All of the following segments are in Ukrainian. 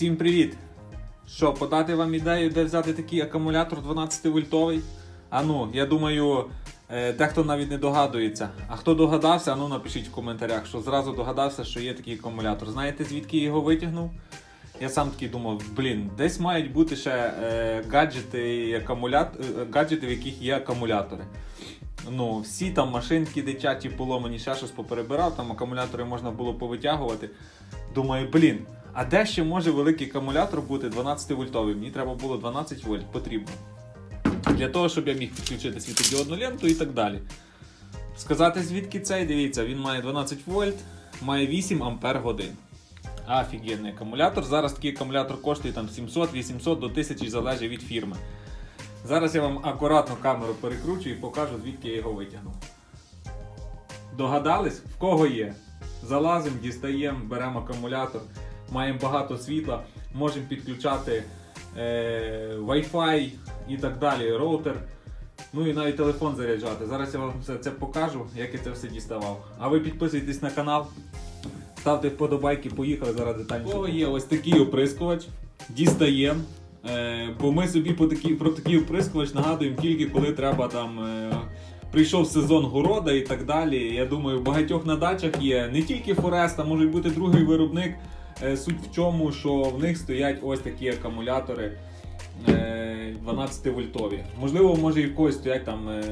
Всім привіт! Що, подати вам ідею, де взяти такий акумулятор 12 вольтовий? А ну, я думаю, е, дехто навіть не догадується. А хто догадався, ну напишіть в коментарях, що зразу догадався, що є такий акумулятор. Знаєте, звідки його витягнув? Я сам такий думав, блін, десь мають бути ще е, гаджети, і акумулят... е, гаджети, в яких є акумулятори. Ну, всі там машинки дитячі поломані, ще щось поперебирав, там акумулятори можна було повитягувати. Думаю, блін, а де ще може великий акумулятор бути 12 вольтовий? Мені треба було 12 вольт, потрібно. Для того, щоб я міг підключити світодіодну ленту і так далі. Сказати, звідки цей, дивіться, він має 12 вольт, має 8 ампер годин. Офігенний акумулятор. Зараз такий акумулятор коштує там 700-800 до 1000 залежить від фірми. Зараз я вам акуратно камеру перекручу і покажу, звідки я його витягнув. Догадались, в кого є? Залазимо, дістаємо, беремо акумулятор, маємо багато світла, можемо підключати е, Wi-Fi і так далі, роутер. Ну і навіть телефон заряджати. Зараз я вам все це покажу, як я це все діставав. А ви підписуйтесь на канал, ставте вподобайки, поїхали зараз детальніше. О, є ось такий оприскувач. Дістаємо. Е, бо ми собі по такі, про такий оприскувач нагадуємо тільки коли треба там. Е, Прийшов сезон города і так далі. Я думаю, в багатьох на дачах є не тільки Фореста, може бути другий виробник. Е, Суть в чому, що в них стоять ось такі акумулятори е, 12 вольтові. Можливо, може і в когось стоять там е,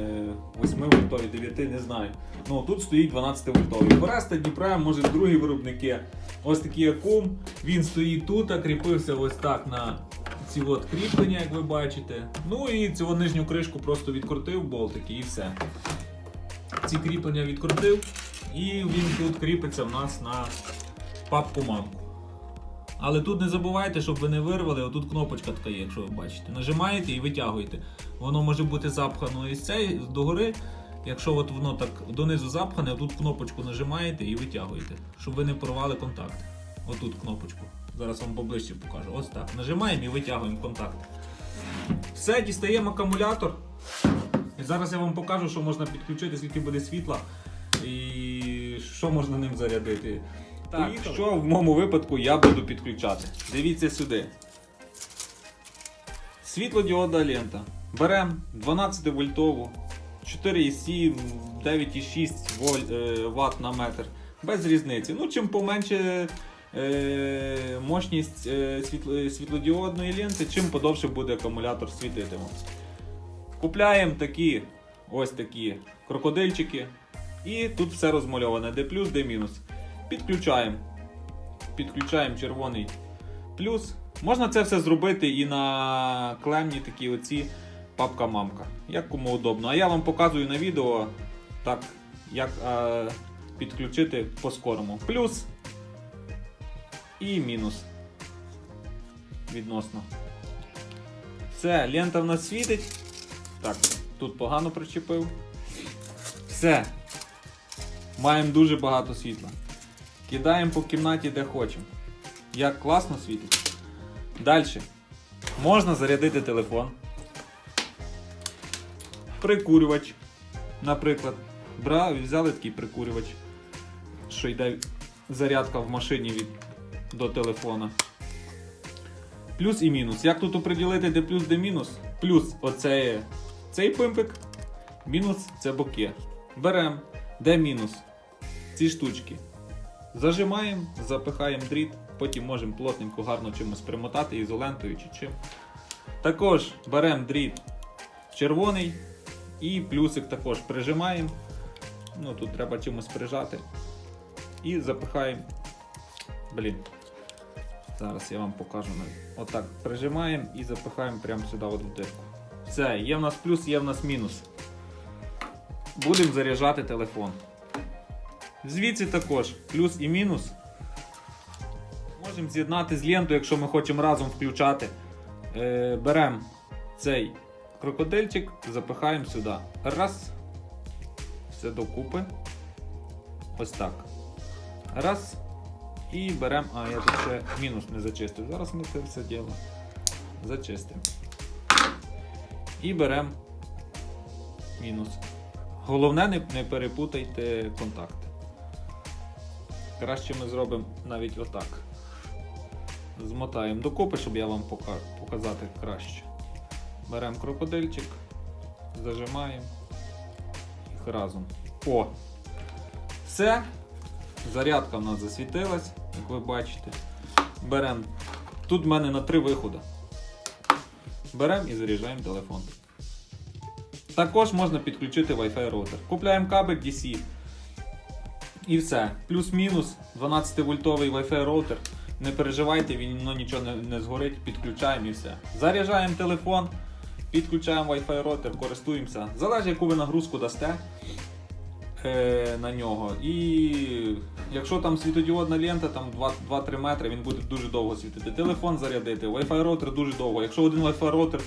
8 вольтові, 9, не знаю. Ну тут стоїть 12 вольтові. Фореста, Дніпра, може другі виробники. Ось такий акум. Він стоїть тут, а кріпився ось так на ці от кріплення, як ви бачите. Ну і цю нижню кришку просто відкрутив болтики і все. Ці кріплення відкрутив, і він тут кріпиться в нас на папку мамку. Але тут не забувайте, щоб ви не вирвали, отут кнопочка така є, якщо ви бачите. Нажимаєте і витягуєте. Воно може бути запхано із цієї догори. Якщо от воно так донизу запхане, тут кнопочку нажимаєте і витягуєте, щоб ви не порвали контакт. Отут кнопочку. Зараз вам поближче покажу. Ось так. Нажимаємо і витягуємо контакт. Все, дістаємо акумулятор. І зараз я вам покажу, що можна підключити, скільки буде світла і що можна ним зарядити. Так, Поїхали. що в моєму випадку я буду підключати. Дивіться сюди. Світлодіодна лента. Беремо 12 вольтову, 4,7, 9,6 е, Вт на метр. Без різниці. Ну, чим поменше е, мощність е, світло- світлодіодної ленти, чим подовше буде акумулятор світити. вам. Купляємо такі ось такі крокодильчики. І тут все розмальоване, де плюс, де мінус. Підключаємо. Підключаємо червоний плюс. Можна це все зробити і на клемні такі оці папка-мамка. Як кому удобно. А я вам показую на відео, так, як е, підключити по-скорому. Плюс і мінус. Відносно. Все, лента в нас світить. Так, тут погано причепив. Все. Маємо дуже багато світла. Кидаємо по кімнаті, де хочемо. Як класно світить. Далі. Можна зарядити телефон. Прикурювач. Наприклад. Бра, взяли такий прикурювач, що йде зарядка в машині від, до телефона. Плюс і мінус. Як тут оприділити, де плюс, де мінус? Плюс оце, цей пимпик, мінус це боки. Беремо, де мінус? Ці штучки. Зажимаємо, запихаємо дріт, потім можемо плотненько гарно чимось примотати ізолентою чи чим. Також беремо дріт червоний і плюсик також прижимаємо. Ну тут треба чимось прижати. І запихаємо. Блін. Зараз я вам покажу. Отак прижимаємо і запихаємо прямо сюди в дирку. Все, є в нас плюс, є в нас мінус. Будемо заряджати телефон. Звідси також плюс і мінус. Можемо з'єднати з лентою, якщо ми хочемо разом включати. Е, беремо цей крокодильчик, запихаємо сюди. Раз. Все докупи. Ось так. Раз. І беремо. А, я тут ще мінус не зачистив. Зараз ми це все діло зачистимо. І беремо мінус. Головне, не, перепутайте контакти. Краще ми зробимо навіть отак. змотаємо докупи, щоб я вам показати краще. Беремо крокодильчик, зажимаємо їх разом. О! Все. Зарядка в нас засвітилась, як ви бачите. Беремо. Тут в мене на три виходи. Беремо і заряджаємо телефон. Також можна підключити Wi-Fi роутер. Купляємо кабель DC. І все. Плюс-мінус 12 вольтовий Wi-Fi роутер. Не переживайте, він ну, нічого не, не згорить, підключаємо і все. Заряджаємо телефон, підключаємо Wi-Fi роутер, користуємося. Залежить, яку ви нагрузку дасте е, на нього. І якщо там світодіодна лента, там 2-3 метри, він буде дуже довго світити. Телефон зарядити, Wi-Fi роутер дуже довго. Якщо один Wi-Fi роутер,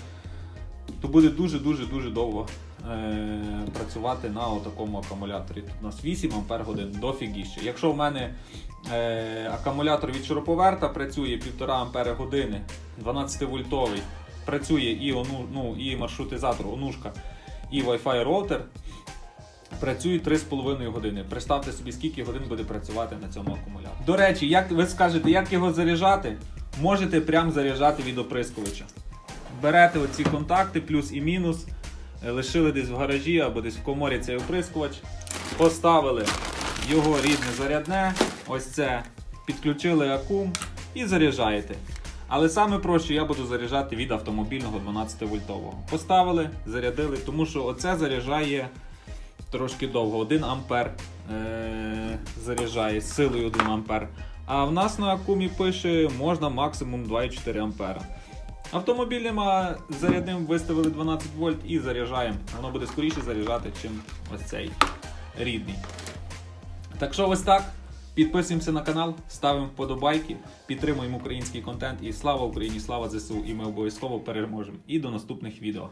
то буде дуже-дуже-дуже довго е, працювати на такому акумуляторі. Тут у нас 8 Ампер годин, дофігіще. Якщо в мене е, акумулятор від шуруповерта працює 1,5 Ампер години, 12 вольтовий, працює і, ону, ну, і маршрутизатор, онушка, і Wi-Fi роутер, працює 3,5 години. Представте собі, скільки годин буде працювати на цьому акумуляторі. До речі, як ви скажете, як його заряджати? Можете прям заряджати від оприскувача. Берете оці контакти, плюс і мінус, е, лишили десь в гаражі або десь в коморі цей оприскувач, поставили його рідне зарядне, ось це, підключили акум і заряджаєте. Але саме проще я буду заряджати від автомобільного 12 вольтового. Поставили, зарядили, тому що оце заряджає трошки довго. 1 ампер е- заряджає силою 1 ампер. А в нас на акумі пише можна максимум 2,4 ампера. Автомобільним зарядним виставили 12 вольт і заряджаємо. Воно буде скоріше заряджати, ніж ось цей рідний. Так що ось так. Підписуємося на канал, ставимо вподобайки, підтримуємо український контент і слава Україні, слава ЗСУ! І ми обов'язково переможемо. І до наступних відео.